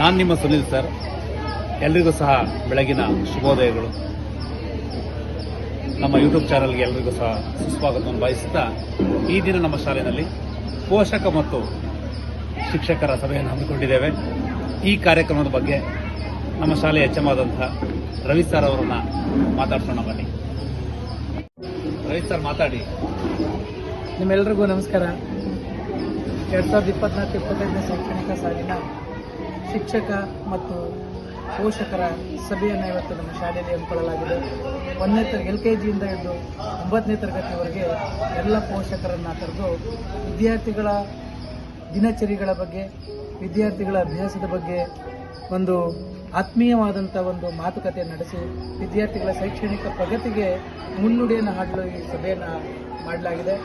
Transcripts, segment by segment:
ನಾನು ನಿಮ್ಮ ಸುನಿಲ್ ಸರ್. ಎಲ್ರಿಗೂ ಸಹ ಬೆಳಗಿನ ಶುಭೋದಯಗಳು. ನಮ್ಮ ಯೂಟ್ಯೂಬ್ ಚಾನಲ್ಗೆ ಎಲ್ರಿಗೂ ಸಹ ಸುಸ್ವಾಗತವನ್ನು ಬಯಸುತ್ತಾ ಈ ದಿನ ನಮ್ಮ ಶಾಲೆಯಲ್ಲಿ ಪೋಷಕ ಮತ್ತು ಶಿಕ್ಷಕರ ಸಭೆಯನ್ನು ಹಮ್ಮಿಕೊಂಡಿದ್ದೇವೆ. ಈ ಕಾರ್ಯಕ್ರಮದ ಬಗ್ಗೆ ನಮ್ಮ ಶಾಲೆಯ ಎಚ್ ಎಂ ರವಿ ಸರ್ ಅವರನ್ನ ಮಾತಾಡ್ಸೋಣ ಬನ್ನಿ. ರವಿ ಸರ್, ಮಾತಾಡಿ. ನಿಮ್ಮೆಲ್ಲರಿಗೂ ನಮಸ್ಕಾರ. ಎರಡು ಸಾವಿರದ ಇಪ್ಪತ್ನಾಲ್ಕು, ಇಪ್ಪತ್ತೈದನೇ ಶೈಕ್ಷಣಿಕ ಸಾಲಿನ ಶಿಕ್ಷಕ ಮತ್ತು ಪೋಷಕರ ಸಭೆಯನ್ನು ಇವತ್ತು ನಮ್ಮ ಶಾಲೆಯಲ್ಲಿ ಹಮ್ಮಿಕೊಳ್ಳಲಾಗಿದೆ. ಒಂದನೇ ತರಗತಿ, ಎಲ್ ಕೆ ಜಿಯಿಂದ ಹಿಡಿದು ಒಂಬತ್ತನೇ ತರಗತಿವರೆಗೆ ಎಲ್ಲ ಪೋಷಕರನ್ನು ಕರೆದು ವಿದ್ಯಾರ್ಥಿಗಳ ದಿನಚರಿಗಳ ಬಗ್ಗೆ, ವಿದ್ಯಾರ್ಥಿಗಳ ಅಭ್ಯಾಸದ ಬಗ್ಗೆ ಒಂದು ಆತ್ಮೀಯವಾದಂಥ ಒಂದು ಮಾತುಕತೆ ನಡೆಸಿ ವಿದ್ಯಾರ್ಥಿಗಳ ಶೈಕ್ಷಣಿಕ ಪ್ರಗತಿಗೆ ಮುನ್ನುಡಿಯನ್ನು ಹಾಡಲು ಈ ಸಭೆಯನ್ನು ಮಾಡಲಾಗಿದೆ.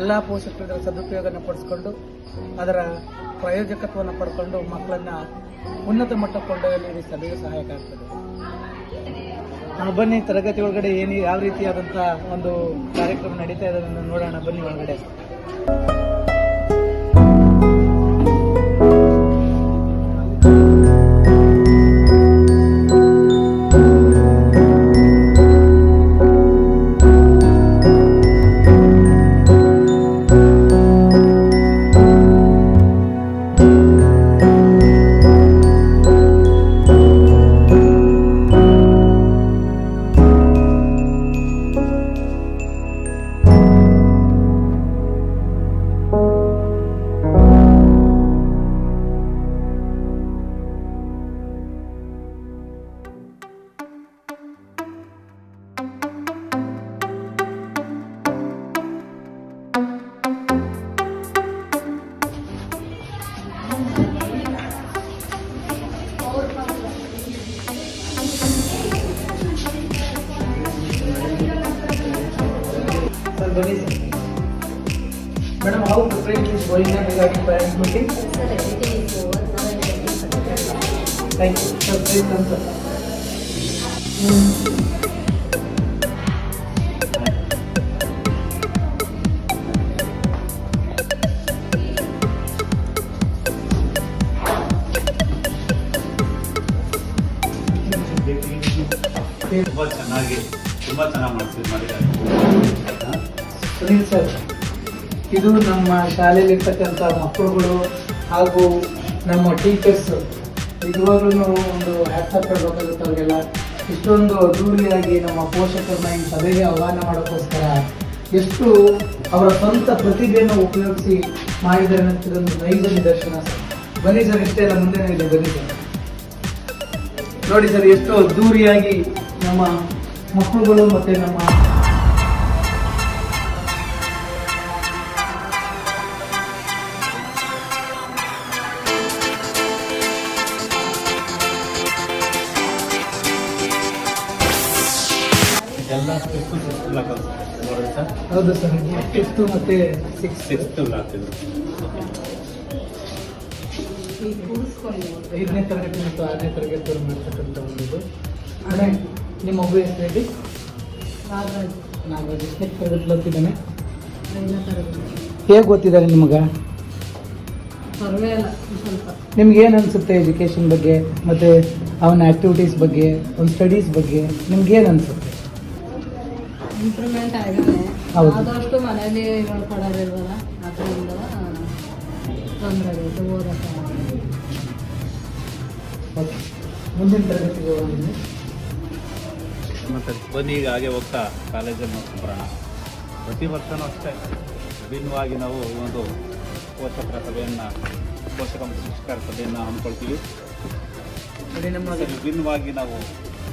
ಎಲ್ಲ ಪೋಷಕರ ಸದುಪಯೋಗವನ್ನು ಪಡಿಸ್ಕೊಂಡು ಅದರ ಪ್ರಾಯೋಜಕತ್ವವನ್ನು ಪಡ್ಕೊಂಡು ಮಕ್ಕಳನ್ನು ಉನ್ನತ ಮಟ್ಟಕ್ಕೆ ಕೊಂಡೊಯ್ಯಲು ಈ ಸಭೆಯು ಸಹಾಯಕ ಆಗ್ತದೆ. ಬನ್ನಿ, ತರಗತಿ ಒಳಗಡೆ ಏನು ಯಾವ ರೀತಿಯಾದಂಥ ಒಂದು ಕಾರ್ಯಕ್ರಮ ನಡೀತಾ ಇದೆ ನೋಡೋಣ. ಬನ್ನಿ ಒಳಗಡೆ. Preparation is going on regarding parents meeting Sir, everything is over. Now I'm waiting for the result. Thank you sir please come sir ತುಂಬಾ ಚೆನ್ನಾಗಿ ತುಂಬಾ ಚೆನ್ನಾಗಿ ಮಾಡ್ತೀವಿ ಮಾಡಿದ್ದಾರೆ ಸುನೀಲ್ ಸರ್ ಇದು ನಮ್ಮ ಶಾಲೆಯಲ್ಲಿರ್ತಕ್ಕಂಥ ಮಕ್ಕಳುಗಳು ಹಾಗೂ ನಮ್ಮ ಟೀಚರ್ಸ್ ನಿಜವಾಗ್ಲೂ ಒಂದು ಹ್ಯಾಟ್ಸಪ್ ಹೇಳ್ಬೇಕಾಗುತ್ತೆ ಅವರಿಗೆಲ್ಲ. ಇಷ್ಟೊಂದು ಅದ್ದೂರಿಯಾಗಿ ನಮ್ಮ ಪೋಷಕರನ್ನ ಈ ಸಭೆಗೆ ಆಹ್ವಾನ ಮಾಡೋಕ್ಕೋಸ್ಕರ ಎಷ್ಟು ಅವರ ಸ್ವಂತ ಪ್ರತಿಭೆಯನ್ನು ಉಪಯೋಗಿಸಿ ಮಾಡಿದ್ದಾರೆ ಅನ್ನೋದೊಂದು ನೈಜ ನಿದರ್ಶನ ಬನ್ನಿ ಸರ್, ಇಷ್ಟೇ ಅಲ್ಲ ಮುಂದೆ ಇದೆ, ಬನ್ನಿ ಸರ್. ನೋಡಿ ಸರ್, ಎಷ್ಟು ಅದ್ದೂರಿಯಾಗಿ ನಮ್ಮ ಮಕ್ಕಳುಗಳು ಮತ್ತು ನಮ್ಮ ಹೌದು ಸರ್. ಫಿಫ್ತ್ ಮತ್ತೆ ಸಿಕ್ಸ್ ಸಿಕ್ಸ್ತ್ ಆಗ್ತಿದ್ರು ಐದನೇ ತರಗತಿ ಮತ್ತು ಆರನೇ ತರಗತಿಯವರು ಮಾಡ್ತಕ್ಕಂಥ ಒಂದು ಇದು. ಅದೇ ನಿಮ್ಮ ಮಗು ಹೆಸರು ಹೇಳಿ? ನಾಗರಾಜ್. ಎಷ್ಟನೇ ತರಗತಿ ಓದ್ತಿದ್ದಾನೆ? ಹೇಗೆ ಓದ್ತಿದ್ದಾರೆ ನಿಮಗ? ನಿಮ್ಗೆ ಏನು ಅನಿಸುತ್ತೆ ಎಜುಕೇಷನ್ ಬಗ್ಗೆ ಮತ್ತು ಅವನ ಆ್ಯಕ್ಟಿವಿಟೀಸ್ ಬಗ್ಗೆ ಅವ್ನ ಸ್ಟಡೀಸ್ ಬಗ್ಗೆ ನಿಮ್ಗೆ ಏನು ಅನಿಸುತ್ತೆ? ಇಂಪ್ರೂವ್ಮೆಂಟ್ ಆಗಿದೆ. ಆದಷ್ಟು ಮನೇಲಿ ಹೇಳ್ಕೊಡೋದಿಲ್ವಲ್ಲ ಅದರಿಂದ ತೊಂದರೆ ಆಗೈತೆ ಓದಕ್ಕೆ ಮುಂದಿನ ತರಗತಿಗೆ ಹೋಗಿದ್ದೀನಿ ಮತ್ತೆ ಬನ್ನಿ ಈಗ ಹಾಗೆ ಹೋಗ್ತಾ ಕಾಲೇಜನ್ನು ಬರೋಣ ಪ್ರತಿ ವರ್ಷನೂ ಅಷ್ಟೇ ವಿಭಿನ್ನವಾಗಿ ನಾವು ಒಂದು ಪೋಷಕರ ಸಭೆಯನ್ನು ಪೋಷಕ ಮತ್ತು ಶಿಕ್ಷಕರ ಸಭೆಯನ್ನು ಹಮ್ಮಿಕೊಳ್ತೀವಿ. ವಿಭಿನ್ನವಾಗಿ ನಾವು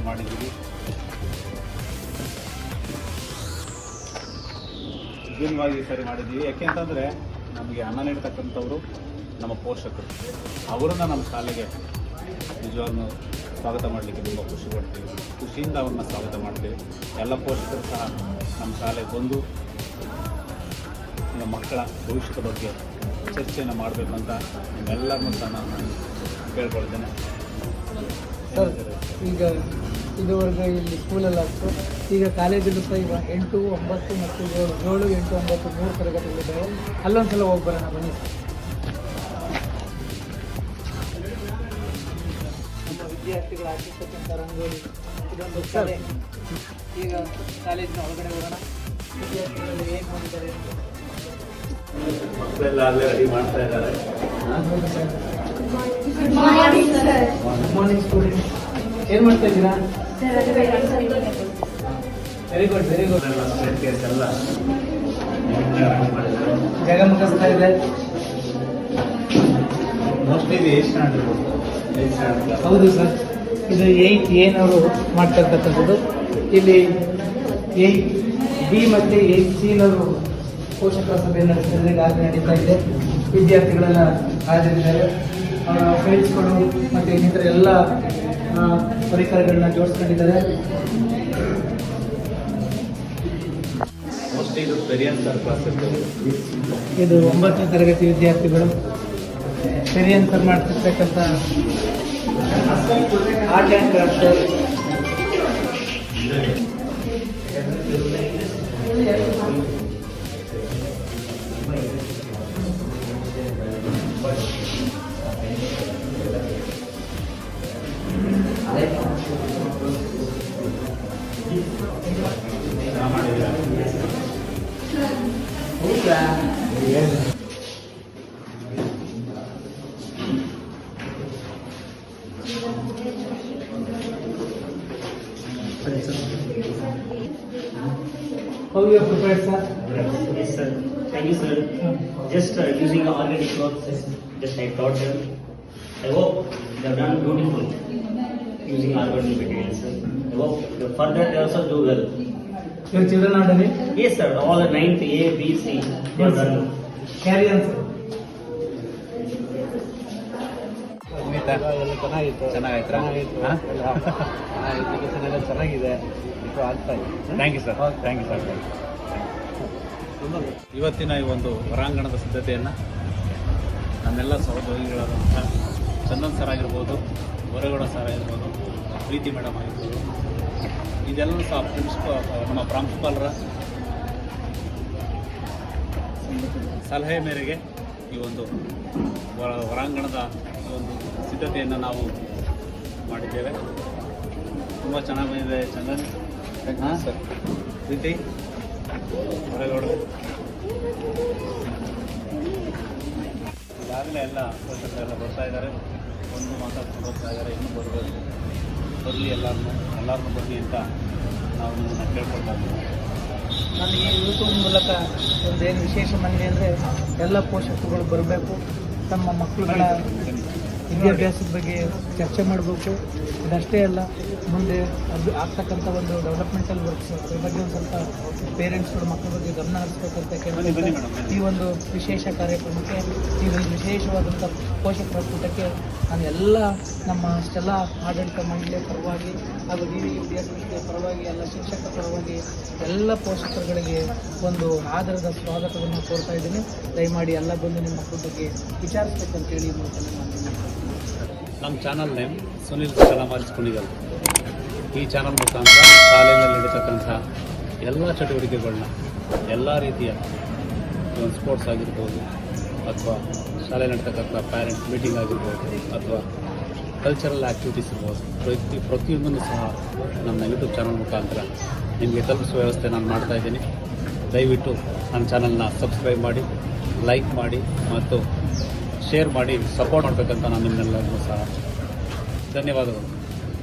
ಮಾಡಿದ್ದೀವಿ. ಈ ಸರಿ ಮಾಡಿದ್ದೀವಿ. ಯಾಕೆಂತಂದರೆ ನಮಗೆ ಅನ್ನ ನೀಡ್ತಕ್ಕಂಥವ್ರು ನಮ್ಮ ಪೋಷಕರು. ಅವರನ್ನು ನಮ್ಮ ಶಾಲೆಗೆ ನಿಜವಾಗ್ಲೂ ಸ್ವಾಗತ ಮಾಡಲಿಕ್ಕೆ ತುಂಬ ಖುಷಿ ಪಡ್ತೀವಿ. ಖುಷಿಯಿಂದ ಅವ್ರನ್ನ ಸ್ವಾಗತ ಮಾಡ್ತೀವಿ. ಎಲ್ಲ ಪೋಷಕರು ಸಹ ನಮ್ಮ ಶಾಲೆಗೆ ಬಂದು ನಮ್ಮ ಮಕ್ಕಳ ಭವಿಷ್ಯದ ಬಗ್ಗೆ ಚರ್ಚೆಯನ್ನು ಮಾಡಬೇಕು ಅಂತ ನಿಮ್ಮೆಲ್ಲರನ್ನೂ ಸಹ ನಾನು ಕೇಳ್ಕೊಳ್ತೇನೆ. ಸರ್, ಈಗ ಇದುವರೆಗೆ ಇಲ್ಲಿ ಸ್ಕೂಲಲ್ಲಿ ಆಗ್ತು ಈಗ ಕಾಲೇಜಲ್ಲಿ ಸಹ ಇವಾಗ ಎಂಟು ಒಂಬತ್ತು ಮತ್ತು ಏಳು ಏಳು ಎಂಟು ಒಂಬತ್ತು ಮೂರು ತರಗತಿಗಳಿದ್ದಾವೆ. ಅಲ್ಲೊಂದ್ಸಲ ಹೋಗಿ ಬರೋಣ ಬನ್ನಿ ಸರ್ ವಿದ್ಯಾರ್ಥಿಗಳು ಹಾಕಿರ್ತಕ್ಕಂಥ ರಂಗೋಲಿ ಇದೊಂದು ಈಗ ಕಾಲೇಜಿನ ಒಳಗಡೆ ಹೋಗೋಣ ವಿದ್ಯಾರ್ಥಿಗಳು ಏನು ಮಾಡಿದ್ದಾರೆ. ಮಕ್ಕಳೆಲ್ಲ ಆಗಲೇ ರೆಡಿ ಮಾಡ್ತಾ ಇದ್ದಾರೆ. ಗುಡ್ ಮಾರ್ನಿಂಗ್ ಸ್ಟೂಡೆಂಟ್ ಏನು ಮಾಡ್ತಾ ಇದ್ದೀರಾ? ವೆರಿ ಗುಡ್ ವೆರಿ ಗುಡ್ ಎಲ್ಲ ರೆಡಿ ಮಾಡಿದ್ದಾರೆ ಇದೆ. ಮೋಸ್ಟ್ಲಿ ಇದು ಏಟ್ ಸ್ಟ್ಯಾಂಡರ್ಡ್ ಹೌದು ಸರ್. ಇದು ಏಯ್ಟ್ ಏನವರು ಮಾಡ್ತಾ ಇರ್ತಕ್ಕಂಥದ್ದು ಇಲ್ಲಿ ಏಯ್ಟ್ ಬಿ ಮತ್ತು ಏಯ್ಟ್ ಸಿನವರು ಪೋಷಕರ ಸಭೆ ನಡೆಸಿದ್ರೆ ಈಗಾಗಲೇ ನಡೀತಾ ಇದೆ. ವಿದ್ಯಾರ್ಥಿಗಳೆಲ್ಲ ಹಾಜರಿದ್ದಾರೆ. ಅವರ ಫೈಲ್ಸ್ಗಳು ಮತ್ತು ಇನ್ನಿತರ ಎಲ್ಲ ಪರಿಕರಗಳನ್ನ ಜೋಡಿಸ್ಕೊಂಡಿದ್ದಾರೆ. ಇದು ಒಂಬತ್ತನೇ ತರಗತಿ ವಿದ್ಯಾರ್ಥಿಗಳು ಪೆರಿಯನ್ sir ಮಾಡ್ತಿರ್ತಕ್ಕಂಥ art and craft How you are prepared, sir? Yes, sir. Thank you, sir. Just uh, using the organic clothes, just I taught them. I hope they have done beautiful using organic materials, sir. I hope the further they also do well. Your children are done? Yes, sir. All the ninth A, B, C. Yes. have. Carry on, sir. ಆಯ್ತಾ ಚೆನ್ನಾಗಿತ್ತು. ಚೆನ್ನಾಗಾಯ್ತಾ? ಚೆನ್ನಾಗಿದೆ ಇದು ಆಗ್ತಾ ಇದೆ. Thank you sir thank you sir ಇವತ್ತಿನ ಈ ಒಂದು ಹೊರಾಂಗಣದ ಸಿದ್ಧತೆಯನ್ನು ನಮ್ಮೆಲ್ಲ ಸಹೋದ್ಯೋಗಿಗಳಾದಂಥ ಚಂದನ್ ಸರ್ ಆಗಿರ್ಬೋದು ಹೊರಗೌಡ ಸರ್ ಆಗಿರ್ಬೋದು ಪ್ರೀತಿ ಮೇಡಮ್ ಆಗಿರ್ಬೋದು ಇದೆಲ್ಲ ಸಹ ಪ್ರಿನ್ಸಿಪ ನಮ್ಮ ಪ್ರಾಂಶುಪಾಲರ ಸಲಹೆ ಮೇರೆಗೆ ಈ ಒಂದು ಹೊರ- ಹೊರಾಂಗಣದ ಈ ಒಂದು ಸಿದ್ಧತೆಯನ್ನು ನಾವು ಮಾಡಿದ್ದೇವೆ. ತುಂಬ ಚೆನ್ನಾಗಿ ಬಂದಿದೆ ಚಂದನ್. ಹಾಂ? ಸರ್ ಪ್ರೀತಿ. ಹೊರಗಡೆ. ಈಗಾಗಲೇ ಎಲ್ಲ ಪೋಷಕರೆಲ್ಲ ಬರ್ತಾ ಇದ್ದಾರೆ. ಒಂದು ಮಾತಾಡ್ಕೊಂಡು ಬರ್ತಾ ಇದ್ದಾರೆ. ಇನ್ನೂ ಬರಬೇಕು. ಬರಲಿ ಎಲ್ಲರನ್ನೂ ಎಲ್ಲರನ್ನೂ ಬರಲಿ ಅಂತ ನಾವು ನಿಮ್ಮನ್ನು ಕೇಳ್ಕೊಳ್ತಾ ಇದ್ದೀವಿ. ನನಗೆ ಯೂಟ್ಯೂಬ್ ಮೂಲಕ ಒಂದೇನು ವಿಶೇಷ ಮನವಿ ಅಂದರೆ ಎಲ್ಲ ಪೋಷಕರುಗಳು ಬರಬೇಕು. ತಮ್ಮ ಮಕ್ಕಳುಗಳ ವಿದ್ಯಾಭ್ಯಾಸದ ಬಗ್ಗೆ ಚರ್ಚೆ ಮಾಡಬೇಕು. ಅದಷ್ಟೇ ಅಲ್ಲ ಮುಂದೆ ಅದು ಆಗ್ತಕ್ಕಂಥ ಒಂದು ಡೆವಲಪ್ಮೆಂಟಲ್ ವರ್ಕ್ಸ್ ಅದ್ರ ಬಗ್ಗೆ ಒಂದು ಸ್ವಲ್ಪ ಪೇರೆಂಟ್ಸ್ಗಳು ಮಕ್ಕಳ ಬಗ್ಗೆ ಗಮನ ಹರಿಸ್ಬೇಕಂತ ಕೇಳಿದ್ರೆ ಕೇಳಿ ಈ ಒಂದು ವಿಶೇಷ ಕಾರ್ಯಕ್ರಮಕ್ಕೆ ಈ ಒಂದು ವಿಶೇಷವಾದಂಥ ಪೋಷಕರ ಕೂಟಕ್ಕೆ ನಾನು ಎಲ್ಲ ನಮ್ಮ ಅಷ್ಟೆಲ್ಲ ಆಡಳಿತ ಮಂಡಳಿಯ ಪರವಾಗಿ ಹಾಗೂ ಡಿ ವಿದ್ಯಾಸಂಸ್ಥೆಯ ಪರವಾಗಿ ಎಲ್ಲ ಶಿಕ್ಷಕರ ಪರವಾಗಿ ಎಲ್ಲ ಪೋಷಕರುಗಳಿಗೆ ಒಂದು ಆಧಾರದ ಸ್ವಾಗತವನ್ನು ಕೋರ್ತಾ ಇದ್ದೀನಿ. ದಯಮಾಡಿ ಎಲ್ಲ ಬಂದು ನಿಮ್ಮ ಮಕ್ಕಳ ಬಗ್ಗೆ ವಿಚಾರಿಸ್ಬೇಕಂತೇಳಿ ನಾನು ನಮ್ಮ ಚಾನಲ್ ನೇಮ್ ಸುನಿಲ್ ಕುಣಿಗಲ್. ಈ ಚಾನಲ್ ಮುಖಾಂತರ ಶಾಲೆಯಲ್ಲಿ ನಡೀತಕ್ಕಂಥ ಎಲ್ಲ ಚಟುವಟಿಕೆಗಳನ್ನ ಎಲ್ಲ ರೀತಿಯ ಸ್ಪೋರ್ಟ್ಸ್ ಆಗಿರ್ಬೋದು ಅಥವಾ ಶಾಲೆ ನಡೀತಕ್ಕಂಥ ಪ್ಯಾರೆಂಟ್ಸ್ ಮೀಟಿಂಗ್ ಆಗಿರ್ಬೋದು ಅಥವಾ ಕಲ್ಚರಲ್ ಆ್ಯಕ್ಟಿವಿಟೀಸ್ ಇರ್ಬೋದು, ಪ್ರತಿ ಪ್ರತಿಯೊಂದನ್ನು ಸಹ ನಮ್ಮ ಯೂಟ್ಯೂಬ್ ಚಾನಲ್ ಮುಖಾಂತರ ನಿಮಗೆ ತಲುಪಿಸುವ ವ್ಯವಸ್ಥೆ ನಾನು ಮಾಡ್ತಾ ಇದ್ದೀನಿ. ದಯವಿಟ್ಟು ನನ್ನ ಚಾನಲ್ನ ಸಬ್ಸ್ಕ್ರೈಬ್ ಮಾಡಿ ಲೈಕ್ ಮಾಡಿ ಮತ್ತು ಶೇರ್ ಮಾಡಿ ಸಪೋರ್ಟ್ ಮಾಡಬೇಕಂತ ನಾನು ನಿಮ್ಮೆಲ್ಲರಿಗೂ ಸಹ ಧನ್ಯವಾದಗಳು.